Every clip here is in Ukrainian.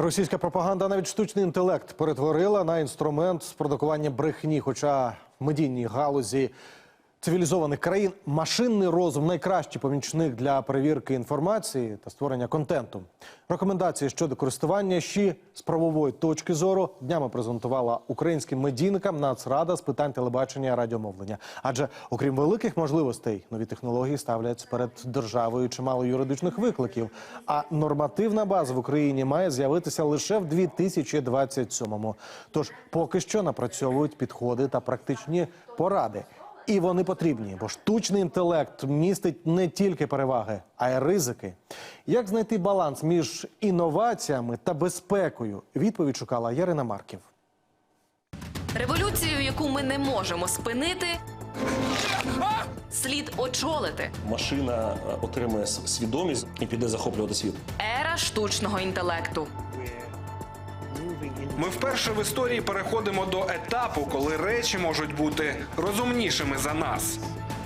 Російська пропаганда навіть штучний інтелект перетворила на інструмент з продукування брехні. Хоча в медійній галузі цивілізованих країн машинний розум найкращий помічник для перевірки інформації та створення контенту. Рекомендації щодо користування ЩІ з правової точки зору днями презентувала українським медійникам Нацрада з питань телебачення і радіомовлення. Адже окрім великих можливостей, нові технології ставлять перед державою чимало юридичних викликів. А нормативна база в Україні має з'явитися лише в 2027-му. Тож поки що напрацьовують підходи та практичні поради. І вони потрібні, бо штучний інтелект містить не тільки переваги, а й ризики. Як знайти баланс між інноваціями та безпекою? Відповідь шукала Ярина Марків. Революцію, яку ми не можемо спинити, слід очолити. машина е, отримає с- свідомість і піде захоплювати світ. Ера штучного інтелекту. Ми вперше в історії переходимо до етапу, коли речі можуть бути розумнішими за нас.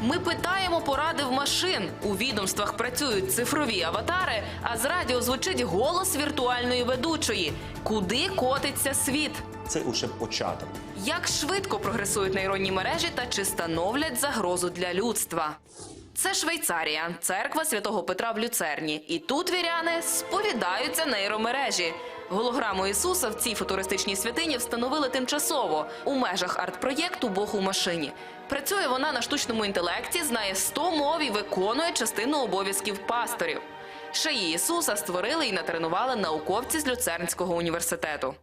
Ми питаємо поради в машин. У відомствах працюють цифрові аватари, а з радіо звучить голос віртуальної ведучої. Куди котиться світ? Це лише початок. Як швидко прогресують нейронні мережі та чи становлять загрозу для людства? Це Швейцарія, церква святого Петра в Люцерні. І тут віряни сповідаються нейромережі. Голограму Ісуса в цій футуристичній святині встановили тимчасово у межах арт-проєкту Бог у машині. Працює вона на штучному інтелекті, знає 100 мов і виконує частину обов'язків пасторів. Шиї Ісуса створили і натренували науковці з Люцернського університету.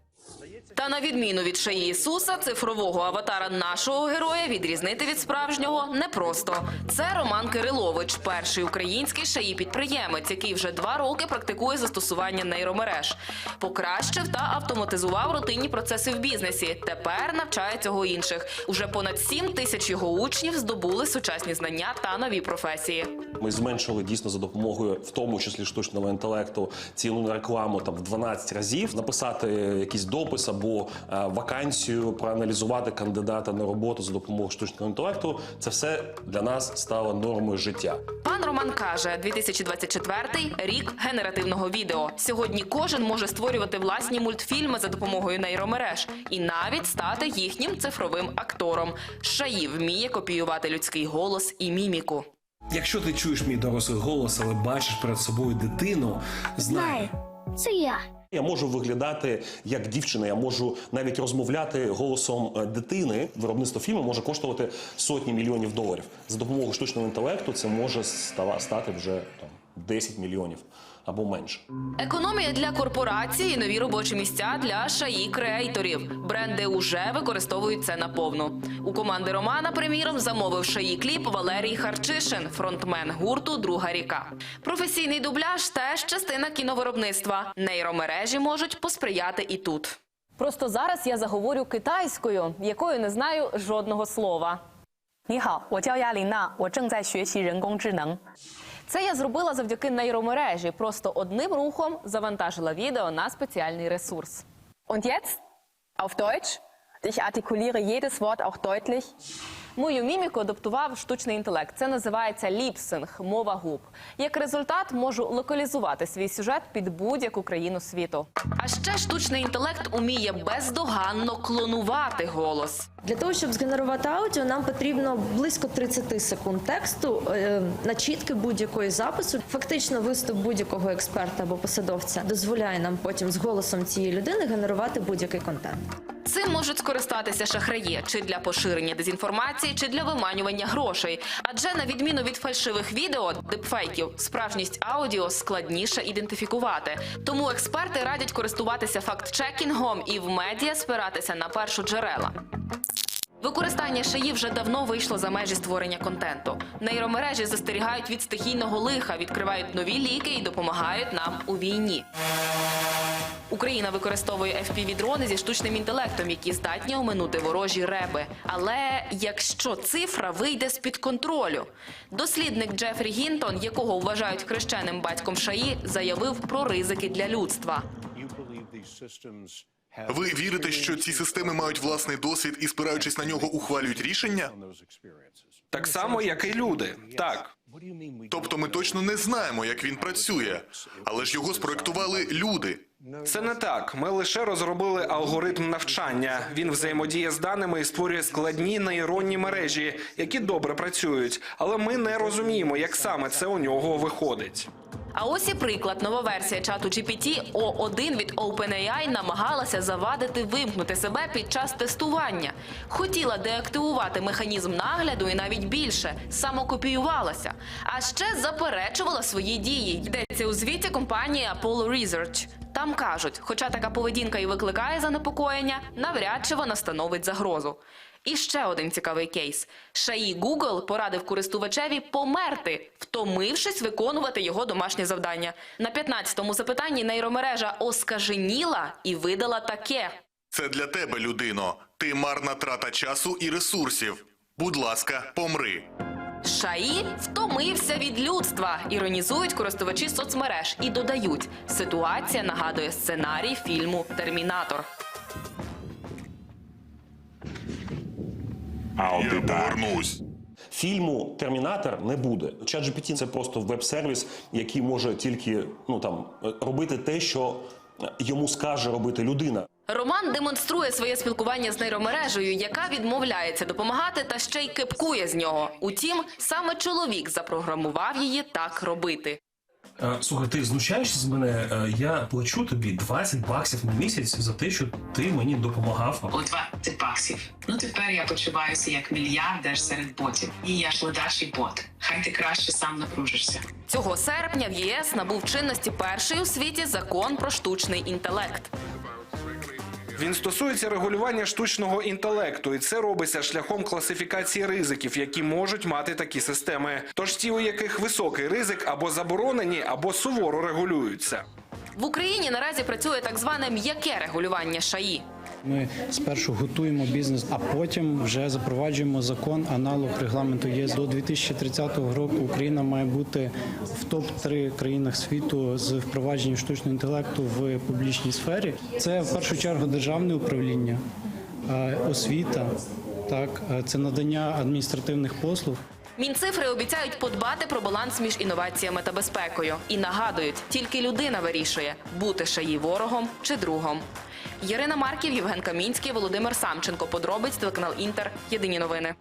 Та на відміну від шиї Ісуса, цифрового аватара нашого героя відрізнити від справжнього непросто. Це Роман Кирилович, перший український шиї підприємець, який вже два роки практикує застосування нейромереж. Покращив та автоматизував рутинні процеси в бізнесі. Тепер навчає цього інших. Уже понад 7 тисяч його учнів здобули сучасні знання та нові професії. Ми зменшили дійсно за допомогою, в тому числі штучного інтелекту, ціну на рекламу там в 12 разів. Написати якийсь допис або е, вакансію, проаналізувати кандидата на роботу за допомогою штучного інтелекту. Це все для нас стало нормою життя. Пан Роман каже, 2024 – рік генеративного відео. Сьогодні кожен може створювати власні мультфільми за допомогою нейромереж і навіть стати їхнім цифровим актором. Шаї вміє копіювати людський голос і міміку. Якщо ти чуєш мій дорослий голос, але бачиш перед собою дитину, знай, Це я. Я можу виглядати як дівчина, я можу навіть розмовляти голосом е, дитини. Виробництво фільму може коштувати сотні мільйонів доларів. За допомогою штучного інтелекту це може стати вже там 10 мільйонів або менше. Економія для корпорацій і нові робочі місця для шаї креаторів. Бренди уже використовують це наповну. У команди Романа, приміром, замовив шаї кліп Валерій Харчишин, фронтмен гурту Друга ріка. Професійний дубляж теж частина кіновиробництва. Нейромережі можуть посприяти і тут. Просто зараз я заговорю китайською, якою не знаю жодного слова. 你好，我叫亚琳娜，我正在学习人工智能。 Це я зробила завдяки нейромережі. Просто одним рухом завантажила відео на спеціальний ресурс. Und jetzt auf Deutsch. Ich artikuliere jedes Wort auch deutlich. Мою міміку адаптував штучний інтелект. Це називається ліпсинг, мова губ. Як результат, можу локалізувати свій сюжет під будь-яку країну світу. А ще штучний інтелект уміє бездоганно клонувати голос. Для того, щоб згенерувати аудіо, нам потрібно близько 30 секунд тексту, е, начітки будь-якої запису. Фактично, виступ будь-якого експерта або посадовця дозволяє нам потім з голосом цієї людини генерувати будь-який контент. Цим можуть скористатися шахраї чи для поширення дезінформації, чи для виманювання грошей. Адже на відміну від фальшивих відео, дипфейків, справжність аудіо складніше ідентифікувати. Тому експерти радять користуватися факт-чекінгом і в медіа спиратися на першу джерела. Використання шиї вже давно вийшло за межі створення контенту. Нейромережі застерігають від стихійного лиха, відкривають нові ліки і допомагають нам у війні. Україна використовує FPV-дрони зі штучним інтелектом, які здатні оминути ворожі реби. Але якщо цифра вийде з-під контролю, дослідник Джефрі Гінтон, якого вважають хрещеним батьком Шаї, заявив про ризики для людства. Ви вірите, що ці системи мають власний досвід і, спираючись на нього, ухвалюють рішення? Так само, як і люди. Так. Тобто ми точно не знаємо, як він працює, але ж його спроектували люди. Це не так. Ми лише розробили алгоритм навчання. Він взаємодіє з даними і створює складні нейронні мережі, які добре працюють. Але ми не розуміємо, як саме це у нього виходить. А ось і приклад. Нова версія чату GPT O1 від OpenAI намагалася завадити вимкнути себе під час тестування. Хотіла деактивувати механізм нагляду і навіть більше самокопіювалася. А ще заперечувала свої дії. Йдеться у звіті компанії Apollo Research. Там кажуть, хоча така поведінка і викликає занепокоєння, навряд чи вона становить загрозу. І ще один цікавий кейс. Шаї Google порадив користувачеві померти, втомившись виконувати його домашнє завдання. На 15-му запитанні нейромережа оскаженіла і видала таке. Це для тебе, людино. Ти марна трата часу і ресурсів. Будь ласка, помри. Шаї втомився від людства. Іронізують користувачі соцмереж і додають, ситуація нагадує сценарій фільму Термінатор. Я повернусь. Фільму Термінатор не буде. ChatGPT – це просто веб-сервіс, який може тільки ну там робити те, що йому скаже робити людина. Роман демонструє своє спілкування з нейромережею, яка відмовляється допомагати та ще й кипкує з нього. Утім, саме чоловік запрограмував її так робити. Е, Слухай, ти знущаєшся з мене? Е, Я плачу тобі 20 баксів на місяць за те, що ти мені допомагав. О 20 баксів. Ну тепер я почуваюся як мільярдер серед ботів. І я ж ледачий бот. Хай ти краще сам напружишся. Цього серпня в ЄС набув чинності перший у світі закон про штучний інтелект. Він стосується регулювання штучного інтелекту, і це робиться шляхом класифікації ризиків, які можуть мати такі системи. Тож ті, у яких високий ризик або заборонені, або суворо регулюються. В Україні наразі працює так зване м'яке регулювання ШАІ. Ми спершу готуємо бізнес, а потім вже запроваджуємо закон аналог регламенту ЄС. До 2030 року Україна має бути в топ 3 країнах світу з впровадженням штучного інтелекту в публічній сфері. Це в першу чергу державне управління, освіта, так це надання адміністративних послуг. Мінцифри обіцяють подбати про баланс між інноваціями та безпекою і нагадують, тільки людина вирішує бути шаї ворогом чи другом. Ярина Марків, Євген Камінський, Володимир Самченко. Подробиць телеканал Інтер. Єдині новини.